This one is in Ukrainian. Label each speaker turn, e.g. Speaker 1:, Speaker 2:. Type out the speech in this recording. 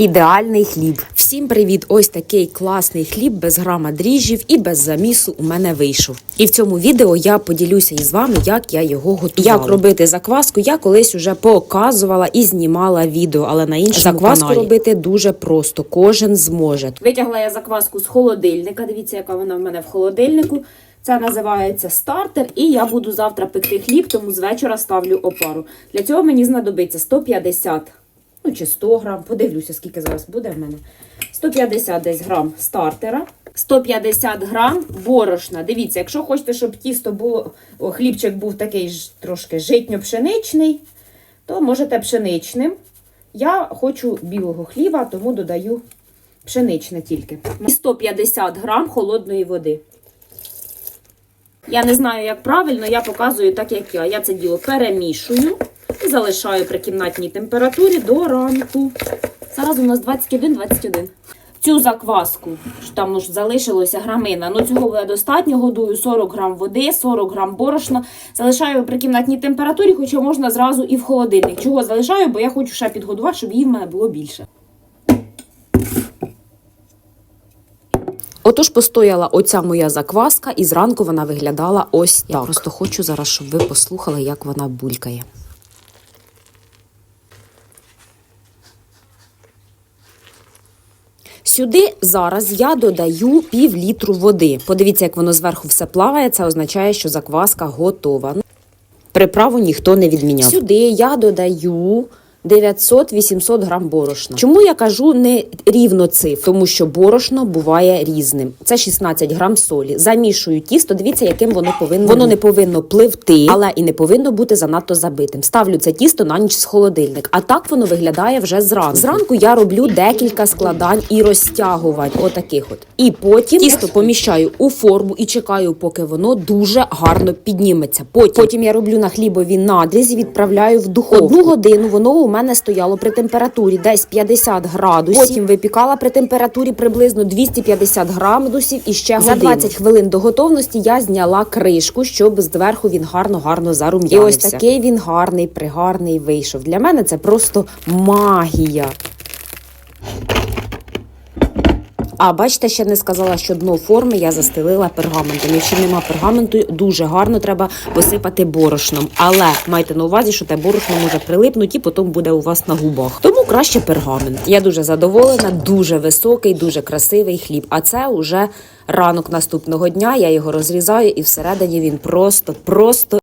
Speaker 1: Ідеальний хліб. Всім привіт! Ось такий класний хліб без грама дріжджів і без замісу у мене вийшов. І в цьому відео я поділюся із вами, як я його готувала. Як робити закваску, я колись уже показувала і знімала відео, але на іншому закваску
Speaker 2: каналі.
Speaker 1: робити дуже просто. Кожен зможе. Витягла я закваску з холодильника. Дивіться, яка вона в мене в холодильнику. Це називається стартер, і я буду завтра пекти хліб, тому з вечора ставлю опару. Для цього мені знадобиться 150, ну чи 100 грам, подивлюся, скільки зараз буде в мене. 150 десь грам стартера, 150 грам борошна. Дивіться, якщо хочете, щоб тісто було, о, хлібчик був такий ж трошки житньо-пшеничний, то можете пшеничним. Я хочу білого хліба, тому додаю пшеничне тільки. І 150 грам холодної води. Я не знаю, як правильно, я показую так, як я. Я це діло перемішую і залишаю при кімнатній температурі до ранку. Зараз у нас 21-21. Цю закваску, що там ж залишилося грамина, ну цього буде достатньо, годую 40 грам води, 40 грам борошна. Залишаю при кімнатній температурі, хоча можна зразу і в холодильник. Чого залишаю, бо я хочу ще підгодувати, щоб її в мене було більше. Отож постояла оця моя закваска, і зранку вона виглядала ось так. Я просто хочу зараз, щоб ви послухали, як вона булькає. Сюди зараз я додаю пів літру води. Подивіться, як воно зверху все плаває. Це означає, що закваска готова. Приправу ніхто не відміняв. Сюди я додаю 900-800 грам борошна. Чому я кажу не рівно цифр? Тому що борошно буває різним. Це 16 грам солі. Замішую тісто. Дивіться, яким воно повинно. Воно не повинно пливти, але і не повинно бути занадто забитим. Ставлю це тісто на ніч з холодильник. А так воно виглядає вже зранку. Зранку я роблю декілька складань і розтягувань. Отаких от. І потім тісто поміщаю у форму і чекаю, поки воно дуже гарно підніметься. Потім, потім я роблю на хлібові надрізі, відправляю в духовку. Одну годину воно у мене стояло при температурі десь 50 градусів. Потім випікала при температурі приблизно 250 градусів і ще за 20 хвилин до готовності я зняла кришку, щоб зверху він гарно-гарно зарум'янився. І ось такий він гарний, пригарний вийшов. Для мене це просто магія. А бачите, ще не сказала, що дно форми я застелила пергаментом. Якщо нема пергаменту, дуже гарно треба посипати борошном. Але майте на увазі, що те борошно може прилипнути і потім буде у вас на губах. Тому краще пергамент. Я дуже задоволена, дуже високий, дуже красивий хліб. А це уже ранок наступного дня. Я його розрізаю, і всередині він просто, просто